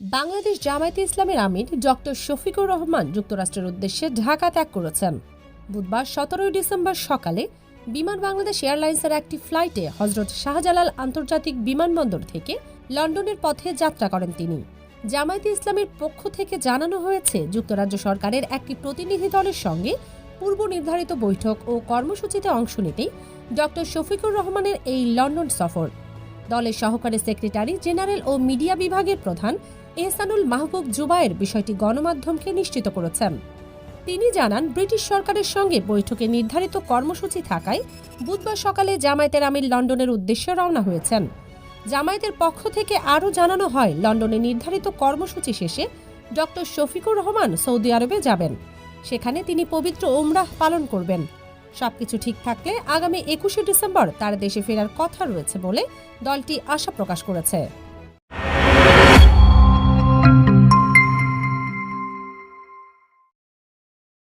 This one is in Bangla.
বাংলাদেশ জামায়াতে ইসলামের আমির ডক্টর শফিকুর রহমান যুক্তরাষ্ট্রের উদ্দেশ্যে ঢাকা ত্যাগ করেছেন। বুধবার সতেরোই ডিসেম্বর সকালে বিমান বাংলাদেশ এয়ারলাইন্সের একটি ফ্লাইটে হজরত শাহজালাল আন্তর্জাতিক বিমানবন্দর থেকে লন্ডনের পথে যাত্রা করেন তিনি। জামায়াতে ইসলামের পক্ষ থেকে জানানো হয়েছে, যুক্তরাজ্য সরকারের একটি প্রতিনিধি দলের সঙ্গে পূর্ব নির্ধারিত বৈঠক ও কর্মসূচিতে অংশ নিতেই ডক্টর শফিকুর রহমানের এই লন্ডন সফর দলের সহকারী সেক্রেটারি জেনারেল ও মিডিয়া বিভাগের প্রধান এহসানুল মাহবুব জুবায়ের বিষয়টি গণমাধ্যমকে নিশ্চিত করেছেন। তিনি জানান, ব্রিটিশ সরকারের সঙ্গে বৈঠকে নির্ধারিত কর্মসূচি থাকায় বুধবার সকালে জামায়াতের আমির লন্ডনের উদ্দেশ্যে রওনা হয়েছেন। জামায়াতের পক্ষ থেকে আরও জানানো হয়, লন্ডনে নির্ধারিত কর্মসূচি শেষে ডক্টর শফিকুর রহমান সৌদি আরবে যাবেন। সেখানে তিনি পবিত্র ওমরাহ পালন করবেন। সবকিছু ঠিক থাকলে আগামী একুশে ডিসেম্বর তার দেশে ফেরার কথা রয়েছে বলে দলটি আশা প্রকাশ করেছে।